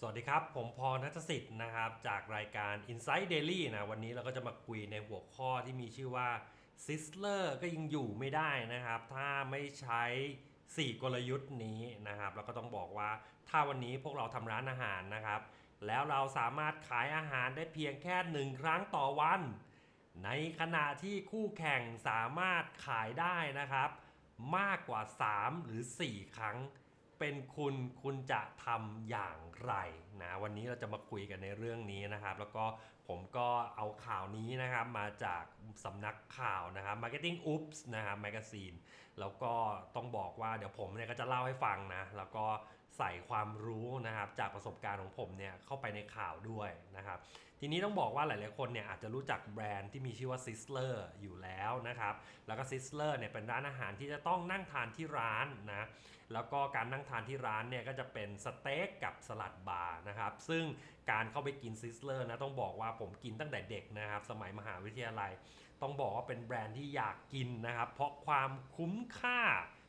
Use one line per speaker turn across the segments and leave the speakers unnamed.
สวัสดีครับ ผมพรนัทสิทธิ์นะครับ จากรายการ Insight Daily นะวันนี้เราก็จะมาคุยในหัวข้อที่มีชื่อว่า Sizzler ก็ยังอยู่ไม่ได้นะครับ ถ้าไม่ใช้ 4 กลยุทธ์นี้นะครับ แล้วก็ต้องบอกว่าถ้าวันนี้พวกเราทำร้านอาหารนะครับ แล้วเราสามารถขายอาหารได้เพียงแค่หนึ่งครั้งต่อวัน ในขณะที่คู่แข่งสามารถขายได้นะครับ มากกว่า 3 หรือ 4 ครั้ง เป็นคุณคุณจะทำอย่างไรนะวันนี้เราจะมาคุยกันในเรื่องนี้นะครับ แล้วก็ผมก็เอาข่าวนี้นะครับมาจากสำนักข่าวนะครับ Marketing Oops นะครับแมกซีนแล้วก็ต้องบอกว่าเดี๋ยวผมเนี่ยก็จะเล่าให้ฟังนะ แล้วก็ใส่ความรู้นะครับจากประสบการณ์ของผมเนี่ยเข้าไปในข่าวด้วยนะครับ ทีนี้ต้องบอกว่าหลาย ๆ คนเนี่ยอาจจะรู้จักแบรนด์ที่มีชื่อว่า Sizzler อยู่แล้วนะครับ แล้วก็ Sizzler เนี่ยเป็นร้านอาหารที่จะต้องนั่งทานที่ร้านนะ แล้วก็การนั่งทานที่ร้านเนี่ยก็จะเป็นสเต็กกับสลัดบาร์นะครับ ซึ่งการเข้าไปกิน Sizzler นะต้องบอกว่าผมกินตั้งแต่เด็กนะครับ สมัยมหาวิทยาลัย ต้องบอกว่าเป็นแบรนด์ที่อยากกินนะครับ เพราะความคุ้มค่า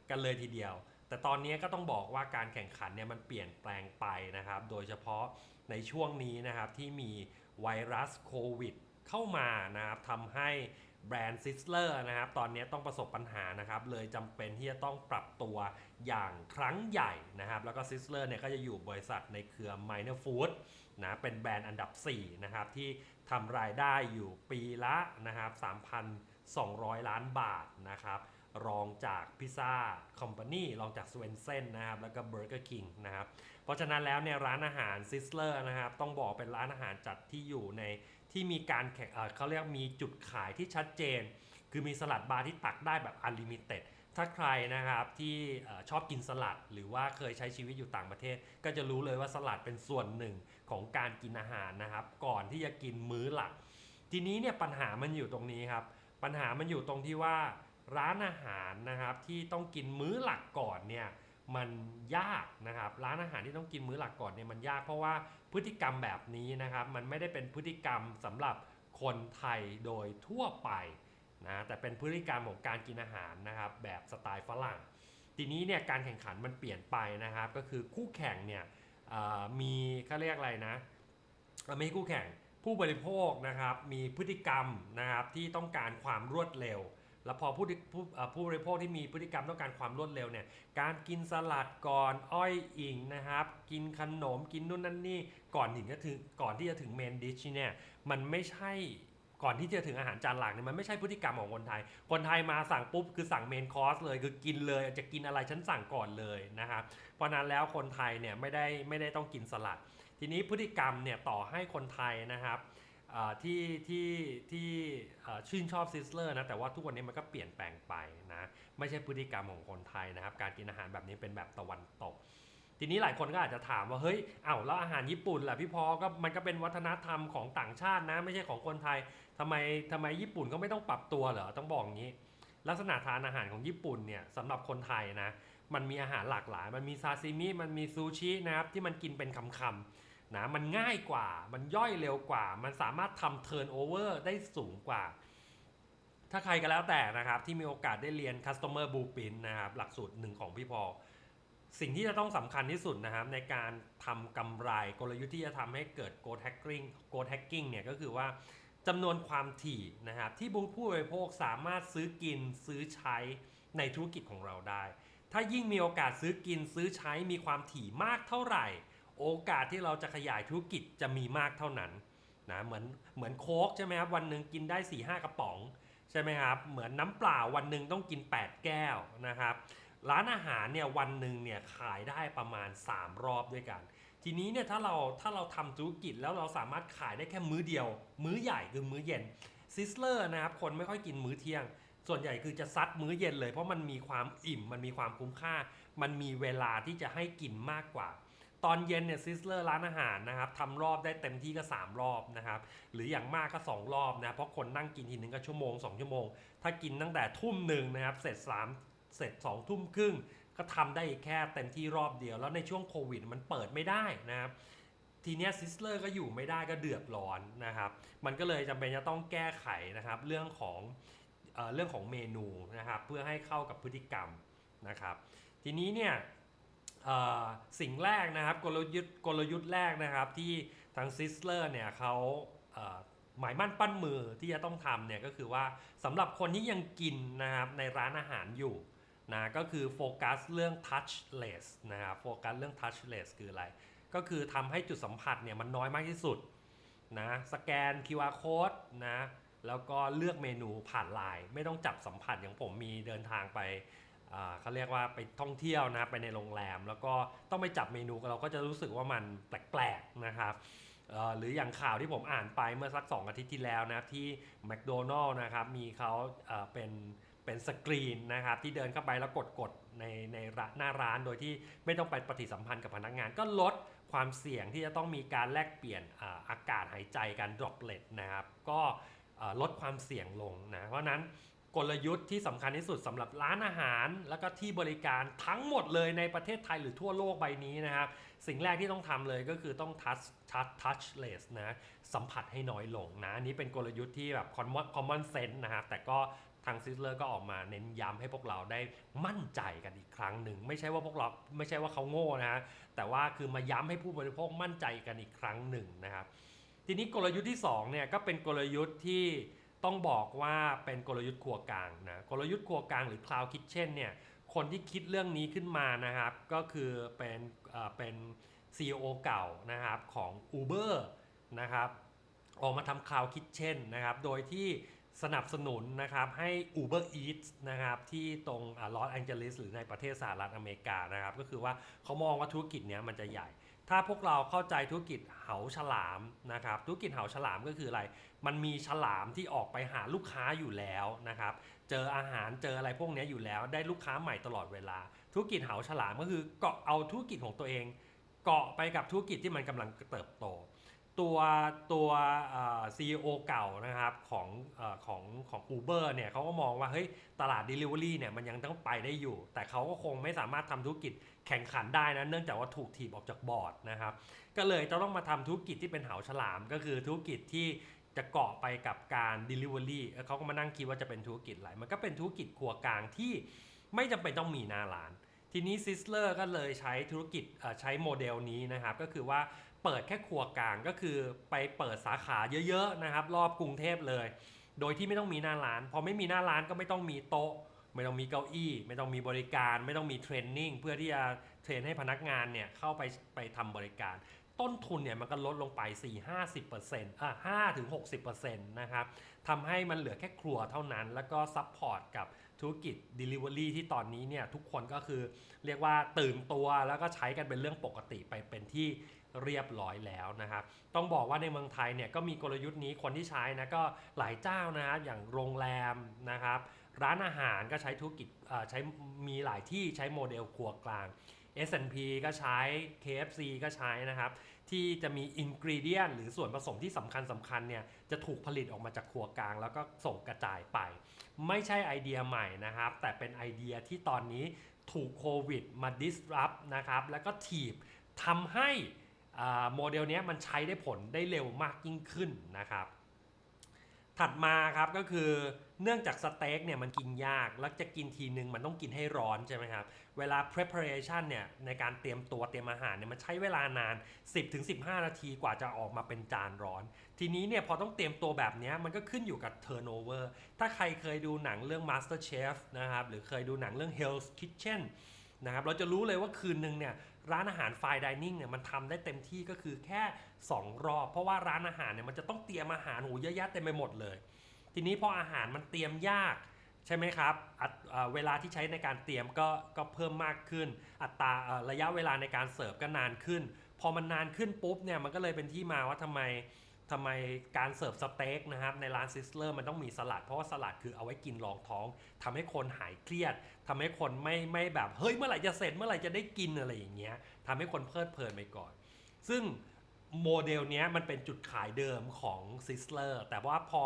กันเลยทีเดียวแต่ตอนนี้ก็ต้องบอกว่าการแข่งขันเนี่ยมันเปลี่ยนแปลงไปนะครับ โดยเฉพาะในช่วงนี้นะครับที่มี ไวรัสโควิดเข้ามานะครับทำให้แบรนด์ซิสเลอร์นะครับตอนนี้ต้องประสบปัญหานะครับเลยจำเป็นที่จะต้องปรับตัวอย่างครั้งใหญ่นะครับแล้วก็ซิสเลอร์เนี่ยก็จะอยู่บริษัทในเครือ Minor Food นะเป็นแบรนด์อันดับ 4 นะครับ ที่ทำรายได้อยู่ปีละนะครับ 3,200 ล้านบาทนะครับรองจากพิซซ่าคอมพานีรองจากสเวนเซนนะครับแล้วก็เบอร์เกอร์คิงนะครับ เพราะฉะนั้นแล้วเนี่ยร้านอาหารซิสเลอร์นะครับต้องบอกเป็นร้านอาหารจัดที่อยู่ในที่มีการแข่งเขาเรียกมีจุดขายที่ชัดเจน คือมีสลัดบาร์ที่ตักได้แบบอันลิมิเต็ดถ้าใครนะครับที่ชอบกินสลัด หรือว่าเคยใช้ชีวิตอยู่ต่างประเทศ ก็จะรู้เลยว่าสลัดเป็นส่วนหนึ่งของการกินอาหารนะครับ ก่อนที่จะกินมื้อหลัก ทีนี้เนี่ยปัญหามันอยู่ตรงนี้ครับ ปัญหามันอยู่ตรงที่ว่าร้านอาหารนะครับที่ต้องกินมื้อหลักก่อนเนี่ย มันยากนะครับ ร้านอาหารที่ต้องกินมื้อหลักก่อนเนี่ยมันยากเพราะว่าพฤติกรรมแบบนี้นะครับ มันไม่ได้เป็นพฤติกรรมสำหรับคนไทยโดยทั่วไปนะแต่เป็นพฤติกรรมของการกินอาหารนะครับ แบบสไตล์ฝรั่ง ทีนี้เนี่ยการแข่งขันมันเปลี่ยนไปนะครับ ก็คือคู่แข่งเนี่ยมีเขาเรียกอะไรนะไม่ใช่คู่แข่งผู้บริโภคนะครับมีพฤติกรรมนะครับที่ต้องการความรวดเร็ว แล้วพอผู้ผู้ผู้บริโภคที่มีพฤติกรรมต้องการความรวดเร็วเนี่ย การกินสลัดก่อนอ้อยอิงนะครับ กินขนมกินนู่นนั่นนี่ก่อนถึงจะถึงก่อนที่จะถึงเมนดิชเนี่ยมันไม่ใช่ก่อนที่จะถึงอาหารจานหลักเนี่ยมันไม่ใช่พฤติกรรมของคนไทย คนไทยมาสั่งปุ๊บคือสั่งเมนคอร์สเลย คือกินเลยจะกินอะไรฉันสั่งก่อนเลยนะครับเพราะนั้นแล้วคนไทยเนี่ยไม่ได้ไม่ได้ต้องกินสลัด ทีนี้พฤติกรรมเนี่ยต่อให้คนไทยนะครับ ที่ที่ที่ชื่นชอบซิสเลอร์นะแต่ว่าทุกวันนี้มันก็เปลี่ยนแปลงไปนะไม่ใช่พฤติกรรมของคนไทยนะครับ การกินอาหารแบบนี้เป็นแบบตะวันตก ทีนี้หลายคนก็อาจจะถามว่าเฮ้ยเอ้าแล้วอาหารญี่ปุ่นล่ะพี่พอก็มันก็เป็นวัฒนธรรมของต่างชาตินะไม่ใช่ของคนไทยทำไมทำไมญี่ปุ่นก็ไม่ต้องปรับตัวเหรอต้องบอกงนี้ ลักษณะทานอาหารของญี่ปุ่นเนี่ยสำหรับคนไทยนะมันมีอาหารหลากหลาย มันมีซาซิมิมันมีซูชินะครับที่มันกินเป็นคำๆ นะมันง่ายกว่า มันย่อยเร็วกว่า มันสามารถทำเทิร์นโอเวอร์ได้สูงกว่า ถ้าใครก็แล้วแต่นะครับ ที่มีโอกาสได้เรียน Customer Blueprint นะครับ หลักสูตรหนึ่งของพี่พอ สิ่งที่จะต้องสำคัญที่สุดนะครับ ในการทำกำไรกลยุทธ์ที่จะทำให้เกิด Go Hacking Go Hacking เนี่ยก็คือว่าจำนวนความถี่นะครับ ที่ผู้บริโภคสามารถซื้อกินซื้อใช้ในธุรกิจของเราได้ ถ้ายิ่งมีโอกาสซื้อกินซื้อใช้มีความถี่มากเท่าไหร่ โอกาสที่เราจะขยายธุรกิจจะมีมากเท่านั้นนะเหมือนเหมือนโค้กใช่ไหมครับวันหนึ่งกินได้4ี่ห้ากระป๋องใช่ไหมครับเหมือนน้ำเปล่าวันหนึ่งต้องกิน 8 แก้วนะครับร้านอาหารเนี่ยวันหนึ่งเนี่ยขายได้ประมาณ 3 รอบด้วยกัน ทีนี้เนี่ยถ้าเราถ้าเราทำธุรกิจแล้วเราสามารถขายได้แค่มื้อเดียว มื้อใหญ่คือมื้อเย็นซิสเลอร์นะครับคนไม่ค่อยกินมื้อเที่ยง ส่วนใหญ่คือจะซัดมื้อเย็นเลย เพราะมันมีความอิ่มมันมีความคุ้มค่า มันมีเวลาที่จะให้กินมากกว่า ตอนเย็นเนี่ยซิสเลอร์ร้านอาหารนะครับทำรอบได้เต็มที่ก็ 3 รอบนะครับหรืออย่างมากก็ 2 รอบนะเพราะคนนั่งกินทีนึงก็ชั่วโมง 2 ชั่วโมง ถ้ากินตั้งแต่ทุ่มหนึ่งนะครับเสร็จ 3 เสร็จ2ทุ่มครึ่งก็ทำได้แค่เต็มที่รอบเดียว แล้วในช่วงโควิดมันเปิดไม่ได้นะครับทีเนี้ยซิสเลอร์ก็อยู่ไม่ได้ก็เดือดร้อนนะครับ มันก็เลยจำเป็นจะต้องแก้ไขนะครับเรื่องของเอเรื่องของเมนูนะครับเพื่อให้เข้ากับพฤติกรรมนะครับ ทีนี้เนี่ย สิ่งแรกนะครับกลยุทธ์กลยุทธ์แรกนะครับที่ทางซิสเลอร์เนี่ยเขาเหมายมั่นปั้นมือที่จะต้องทำเนี่ยก็คือว่าสำหรับคนที่ยังกินนะครับในร้านอาหารอยู่นะก็คือโฟกัสเรื่อง touchless นะครับโฟกัสเรื่อง touchless คืออะไร ก็คือทำให้จุดสัมผัสเนี่ยมันน้อยมากที่สุดนะสแกน QR code นะแล้วก็เลือกเมนูผ่านไลน์ไม่ต้องจับสัมผัสอย่างผมมีเดินทางไป เขาเรียกว่าไปท่องเที่ยวนะไปในโรงแรม แล้วก็ต้องไปจับเมนูเราก็จะรู้สึกว่ามันแปลกๆนะครับหรืออย่างข่าวที่ผมอ่านไปเมื่อสัก 2 อาทิตย์ที่แล้วนะที่แมคโดนัลล์นะครับมีเขาเป็นเป็นสกรีนนะครับที่เดินเข้าไปแล้วกดกดในในหน้าร้านโดยที่ไม่ต้องไปปฏิสัมพันธ์กับพนักงาน ก็ลดความเสี่ยงที่จะต้องมีการแลกเปลี่ยนอาอากาศหายใจกันดรอปเลตนะครับก็ลดความเสี่ยงลงนะเพราะนั้น กลยุทธ์ที่สำคัญที่สุดสำหรับร้านอาหาร แล้วก็ที่บริการทั้งหมดเลยในประเทศไทยหรือทั่วโลกใบนี้นะครับ สิ่งแรกที่ต้องทำเลยก็คือต้อง touch touch touchless นะสัมผัสให้น้อยลงนะนี้เป็นกลยุทธ์ที่แบบ common common sense นะครับแต่ก็ทางซิสเลอร์ก็ออกมาเน้นย้ำให้พวกเราได้มั่นใจกันอีกครั้งหนึ่ง ไม่ใช่ว่าพวกเราไม่ใช่ว่าเขาโง่นะฮะแต่ว่าคือมาย้ำให้ผู้บริโภคมั่นใจกันอีกครั้งหนึ่งนะครับทีนี้กลยุทธ์ที่2เนี่ยก็เป็นกลยุทธ์ที่ ต้องบอกว่าเป็นกลยุทธ์ครัวกลางนะกลยุทธ์ครัวกลางหรือ Cloud Kitchen เนี่ยคนที่คิดเรื่องนี้ขึ้นมานะครับ ก็คือเป็นเป็น CEO เก่านะครับของ Uber นะครับออกมาทำ Cloud Kitchen นะครับโดยที่สนับสนุนนะครับให้ Uber Eats นะครับที่ตรงลอสแองเจลิสหรือในประเทศสหรัฐอเมริกานะครับก็คือว่าเขามองว่าธุรกิจเนี้ยมันจะใหญ่ ถ้าพวกเราเข้าใจธุรกิจเหาฉลามนะครับธุรกิจเหาฉลามก็คืออะไร มันมีฉลามที่ออกไปหาลูกค้าอยู่แล้วนะครับเจออาหารเจออะไรพวกนี้อยู่แล้วได้ลูกค้าใหม่ตลอดเวลา ธุรกิจเหาฉลามก็คือเกาะเอาธุรกิจของตัวเอง เกาะไปกับธุรกิจที่มันกำลังเติบโต ตัวตัวซีอีโอเก่านะครับของอของของ Uber เนี่ยเขาก็มองว่าเฮ้ยตลาด Delivery เนี่ยมันยังต้องไปได้อยู่ แต่เขาก็คงไม่สามารถทำธุรกิจแข่งขันได้นะเนื่องจากว่าถูกถีบออกจากบอร์ดนะครับก็เลยจะต้องมาทำธุรกิจที่เป็นเหาฉลาม ก็คือธุรกิจที่จะเกาะไปกับการ Delivery เออเขาก็มานั่งคิดว่าจะเป็นธุรกิจอะไรมันก็เป็นธุรกิจครัวกลางที่ไม่จำเป็นต้องมีหน้าร้านทีนี้ซิสเลอร์ก็เลยใช้ธุรกิจใช้โมเดลนี้นะครับก็คือว่า เปิดแค่ครัวกลางก็คือไปเปิดสาขาเยอะๆนะครับ รอบกรุงเทพเลย โดยที่ไม่ต้องมีหน้าร้าน พอไม่มีหน้าร้านก็ไม่ต้องมีโต๊ะ ไม่ต้องมีเก้าอี้ ไม่ต้องมีบริการ ไม่ต้องมีเทรนนิ่งเพื่อที่จะเทรนให้พนักงานเนี่ยเข้าไปไปทำบริการ ต้นทุนเนี่ยมันก็ลดลงไป 4-50%อะ5-60%นะครับทำให้มันเหลือแค่ครัวเท่านั้น แล้วก็ซัพพอร์ตกับธุรกิจ Delivery ที่ตอนนี้เนี่ยทุกคนก็คือเรียกว่าตื่นตัวแล้วก็ใช้กันเป็นเรื่องปกติไปเป็นที่ เรียบร้อยแล้วนะครับ ต้องบอกว่าในเมืองไทยเนี่ยก็มีกลยุทธ์นี้คนที่ใช้นะก็หลายเจ้านะครับอย่างโรงแรมนะครับ ร้านอาหารก็ใช้ธุรกิจใช้มีหลายที่ใช้โมเดลครัวกลาง S&P ก็ใช้ KFC ก็ใช้นะครับ ที่จะมีอินกรีเดียนหรือส่วนผสมที่สำคัญสำคัญเนี่ยจะถูกผลิตออกมาจากครัวกลาง แล้วก็ส่งกระจายไป ไม่ใช่ไอเดียใหม่นะครับ แต่เป็นไอเดียที่ตอนนี้ถูกโควิดมา disrupt นะครับ แล้วก็ถีบทำให้ โมเดลนี้มันใช้ได้ผลได้เร็วมากยิ่งขึ้นนะครับ ถัดมาครับก็คือเนื่องจากสเต็กเนี่ยมันกินยากแล้วจะกินทีนึงมันต้องกินให้ร้อนใช่ไหมครับ เวลา preparation เนี่ยในการเตรียมตัวเตรียมอาหารเนี่ยมันใช้เวลานาน 10-15 นาทีกว่าจะออกมาเป็นจานร้อน ทีนี้เนี่ยพอต้องเตรียมตัวแบบนี้มันก็ขึ้นอยู่กับ turnover ถ้าใครเคยดูหนังเรื่อง Master Chef นะครับหรือเคยดูหนังเรื่อง Hell's Kitchen นะครับเราจะรู้เลยว่าคืนหนึ่งเนี่ย ร้านอาหารไฟดิเนิ่งเนี่ยมันทำได้เต็มที่ก็คือแค่ 2 รอบ เพราะว่าร้านอาหารเนี่ยมันจะต้องเตรียมอาหารหูเยอะแยะเต็มไปหมดเลย ทีนี้พออาหารมันเตรียมยากใช่ไหมครับ เวลาที่ใช้ในการเตรียมก็ก็เพิ่มมากขึ้น อัตราระยะเวลาในการเสิร์ฟก็นานขึ้น พอมันนานขึ้นปุ๊บเนี่ยมันก็เลยเป็นที่มาว่าทำไม ทำไมการเสิร์ฟสเต็กนะครับในร้านซิสเลอร์มันต้องมีสลัด เพราะว่าสลัดคือเอาไว้กินรองท้องทำให้คนหายเครียดทำให้คนไม่ไม่แบบเฮ้ยเมื่อไหร่จะเสร็จเมื่อไหร่จะได้กินอะไรอย่างเงี้ยทำให้คนเพลิดเพลินไปก่อน ซึ่ง โมเดลเนี้ยมันเป็นจุดขายเดิมของซิสเลอร์แต่ว่าพอ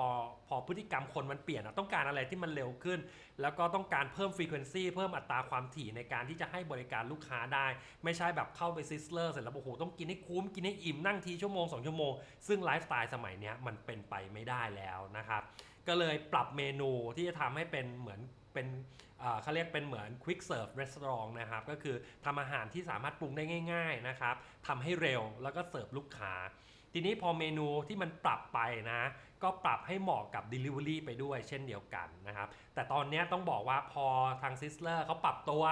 พอพฤติกรรมคนมันเปลี่ยนอะต้องการอะไรที่มันเร็วขึ้น แล้วก็ต้องการเพิ่มฟรีเควนซีเพิ่มอัตราความถี่ในการที่จะให้บริการลูกค้าได้ ไม่ใช่แบบเข้าไปซิสเลอร์เสร็จแล้วโอ้โหต้องกินให้คุ้มกินให้อิ่มนั่งทีชั่วโมง 2 ชั่วโมง ซึ่งไลฟ์สไตล์สมัยเนี้ยมันเป็นไปไม่ได้แล้วนะครับก็เลยปรับเมนูที่จะทำให้เป็นเหมือน เป็นเขาเรียกเป็นเหมือน quick serve restaurant นะครับก็คือทำอาหารที่สามารถปรุงได้ง่าย ๆนะครับทำให้เร็วแล้วก็เสิร์ฟลูกค้า ทีนี้พอเมนูที่มันปรับไปนะ ก็ปรับให้เหมาะกับ Delivery ไปด้วยเช่นเดียวกันนะครับ แต่ตอนนี้ต้องบอกว่าพอทางซิสเลอร์เขาปรับตัว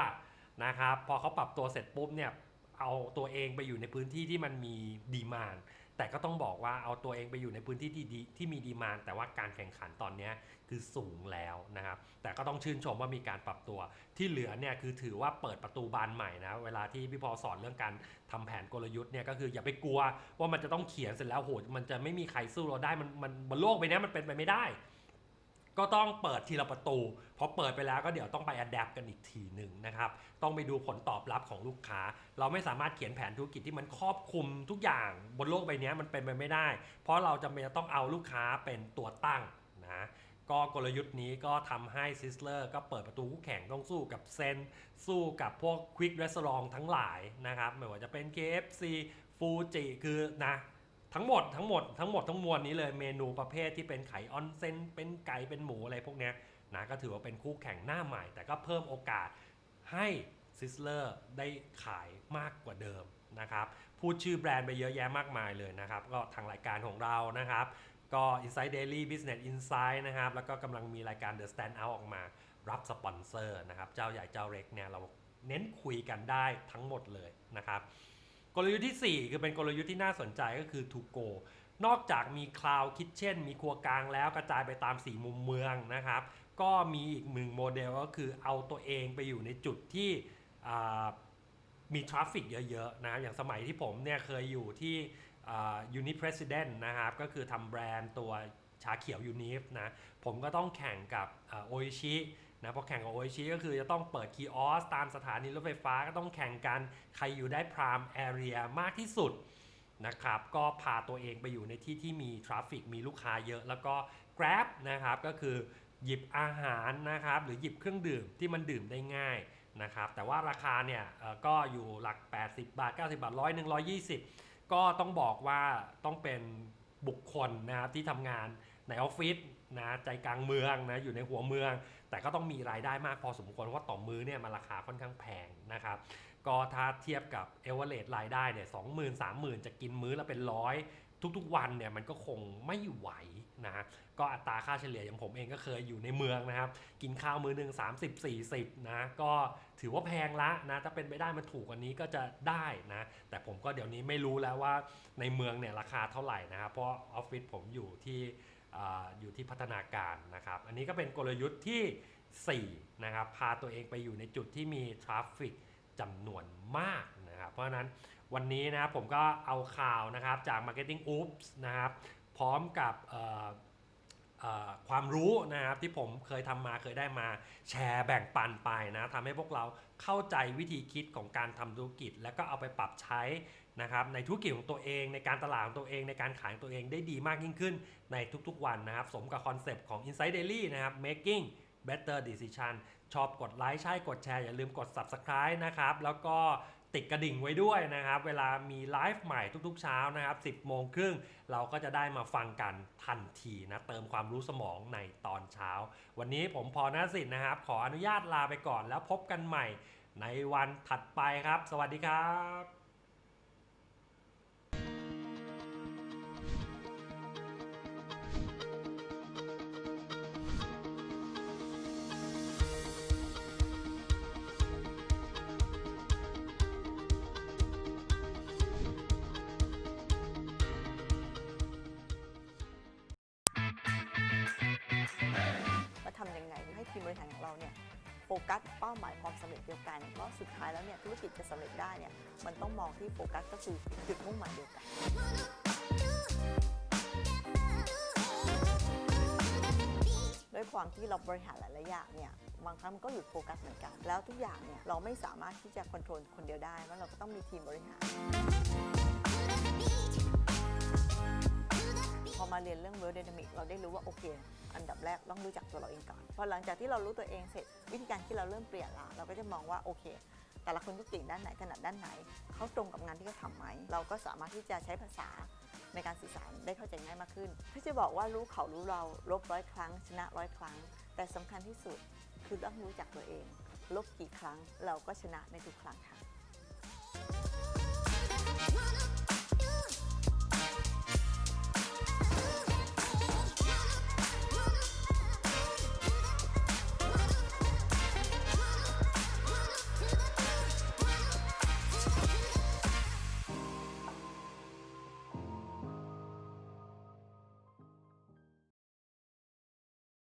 นะครับพอเขาปรับตัวเสร็จปุ๊บเนี่ยเอาตัวเองไปอยู่ในพื้นที่ที่มันมีดีมาน แต่ก็ต้องบอกว่าเอาตัวเองไปอยู่ในพื้นที่ที่ดีที่มีดีมานแต่ว่าการแข่งขันตอนนี้คือสูงแล้วนะครับ แต่ก็ต้องชื่นชมว่ามีการปรับตัวที่เหลือเนี่ยคือถือว่าเปิดประตูบานใหม่นะเวลาที่พี่พอสอนเรื่องการทำแผนกลยุทธ์เนี่ยก็คืออย่าไปกลัวว่ามันจะต้องเขียนเสร็จแล้วโหมันจะไม่มีใครสู้เราได้มันมันบนโลกไปเนี้ยมันเป็นไปไม่ได้ ก็ต้องเปิดทีละประตูพอเปิดไปแล้วก็เดี๋ยวต้องไปอัดแอปกันอีกทีหนึ่งนะครับ ต้องไปดูผลตอบรับของลูกค้า เราไม่สามารถเขียนแผนธุรกิจที่มันครอบคลุมทุกอย่างบนโลกใบนี้มันเป็นไปไม่ได้ เพราะเราจำเป็นจะต้องเอาลูกค้าเป็นตัวตั้งนะก็กลยุทธ์นี้ก็ทำให้ซิสเลอร์ก็เปิดประตูคู่แข่งต้องสู้กับเซนสู้กับพวกควิก r รส a อ r ทั้งหลายนะครับไม่ว่าจะเป็น KFC ฟูจิคือนะ ทั้งหมดทั้งหมดทั้งหมดทั้งมวลนี้เลยเมนูประเภทที่เป็นไข่ออนเซนเป็นไก่เป็นหมูอะไรพวกเนี้ยนะก็ถือว่าเป็นคู่แข่งหน้าใหม่ แต่ก็เพิ่มโอกาสให้ซิสเลอร์ได้ขายมากกว่าเดิมนะครับพูดชื่อแบรนด์ไปเยอะแยะมากมายเลยนะครับ ก็ทางรายการของเรานะครับ ก็ Inside Daily Business Insight นะครับ แล้วก็กำลังมีรายการ The Standout ออกมารับสปอนเซอร์นะครับ เจ้าใหญ่เจ้าเล็กเนี่ยเราเน้นคุยกันได้ทั้งหมดเลยนะครับ กลยุทธ์ที่ 4 คือเป็นกลยุทธ์ที่น่าสนใจก็คือ To Go นอกจากมี Cloud Kitchen มีครัวกลางแล้วกระจายไปตาม4มุมเมืองนะครับ ก็มีอีกหนึ่งโมเดลก็คือเอาตัวเองไปอยู่ในจุดที่มีทราฟฟิกเยอะๆนะอย่างสมัยที่ผมเนี่ยเคยอยู่ที่ยูนิ President นะครับ ก็คือทำแบรนด์ตัวชาเขียวยูนิฟนะ ผมก็ต้องแข่งกับโออิชิ นะพอแข่งกับโอชิก็คือจะต้องเปิดคีออสตามสถานีรถไฟฟ้าก็ต้องแข่งกันใครอยู่ได้พรามแอเรียมากที่สุดนะครับก็พาตัวเองไปอยู่ในที่ที่มีทราฟฟิกมีลูกค้าเยอะ แล้วก็ Grab นะครับก็คือหยิบอาหารนะครับหรือหยิบเครื่องดื่มที่มันดื่มได้ง่ายนะครับแต่ว่าราคาเนี่ยก็อยู่หลัก 80 บาท 90 บาทร้อยหนึ่งร้อยยี่สิบก็ต้องบอกว่าต้องเป็นบุคคลนะครับที่ทำงานในออฟฟิศ นะใจกลางเมืองนะอยู่ในหัวเมือง แต่ก็ต้องมีรายได้มากพอสมควรเพราะว่าต่อมื้อเนี่ยมันราคาค่อนข้างแพงนะครับก็ถ้าเทียบกับเอเวอเรสต์รายได้เนี่ยสองหมื่นสามหมื่นจะกินมื้อละเป็นร้อยทุกๆวันเนี่ยมันก็คงไม่ไหวนะก็อัตราค่าเฉลี่ยอย่างผมเองก็เคยอยู่ในเมืองนะครับ กินข้าวมื้อหนึ่ง30 40นะก็ถือว่าแพงละนะถ้าเป็นไปได้มันถูกกว่านี้ก็จะได้นะแต่ผมก็เดี๋ยวนี้ไม่รู้แล้วว่าในเมืองเนี่ยราคาเท่าไหร่นะครับเพราะออฟฟิศผมอยู่ที่ อยู่ที่พัฒนาการนะครับ อันนี้ก็เป็นกลยุทธ์ที่ 4 นะครับ พาตัวเองไปอยู่ในจุดที่มีทราฟฟิกจำนวนมากนะครับ เพราะนั้นวันนี้นะผมก็เอาข่าวนะครับจาก Marketing Oops นะครับ พร้อมกับความรู้นะครับที่ผมเคยทำมาเคยได้มาแชร์แบ่งปันไปนะทำให้พวกเราเข้าใจวิธีคิดของการทำธุรกิจ แล้วก็เอาไปปรับใช้ นะครับในธุรกิจของตัวเองในการตลาดของตัวเองในการขายของตัวเองได้ดีมากยิ่งขึ้นในทุกๆวันนะครับ สมกับคอนเซปต์ของ Insight Daily นะครับ making better decision ชอบกดไลค์ใช่กดแชร์อย่าลืมกด subscribe นะครับ แล้วก็ติดกระดิ่งไว้ด้วยนะครับ เวลามีไลฟ์ใหม่ทุกๆเช้านะครับ 10 โมงครึ่ง เราก็จะได้มาฟังกันทันทีนะ เติมความรู้สมองในตอนเช้า วันนี้ผมพอนาสิทธิ์นะครับ ขออนุญาตลาไปก่อนแล้วพบกันใหม่ในวันถัดไปครับ สวัสดีครับ
กัสเป้าหมายความสำเร็จเดียวกันเพราะสุดท้ายแล้วเนี่ยธุรกิจจะสำเร็จได้เนี่ยมันต้องมองที่โฟกัสก็คือจุดมุ่งหมายเดียวกันด้วยความที่เราบริหารหลายๆอย่างเนี่ยบางครั้งมันก็หลุดโฟกัสเหมือนกัน แล้วทุกอย่างเนี่ยเราไม่สามารถที่จะควบคุมคนเดียวได้ว่าะเราก็ต้องมีทีมบริหาร พอมาเรียนเรื่อง world dynamic เราได้รู้ว่าโอเค อันดับแรกต้องรู้จักตัวเราเองก่อนพอหลังจากที่เรารู้ตัวเองเสร็จวิธีการที่เราเริ่มเปลี่ยนละเราก็จะมองว่าโอเค แต่ละคนก็เก่งด้านไหนถนัดด้านไหนเขาตรงกับงานที่เขาทำไหมเราก็สามารถที่จะใช้ภาษาในการสื่อสารได้เข้าใจง่ายมากขึ้นพี่จะบอกว่ารู้เขารู้เราลบร้อยครั้ง ชนะร้อยครั้ง แต่สำคัญที่สุดคือต้องรู้จักตัวเอง ลบกี่ครั้งเราก็ชนะในทุกครั้งค่ะ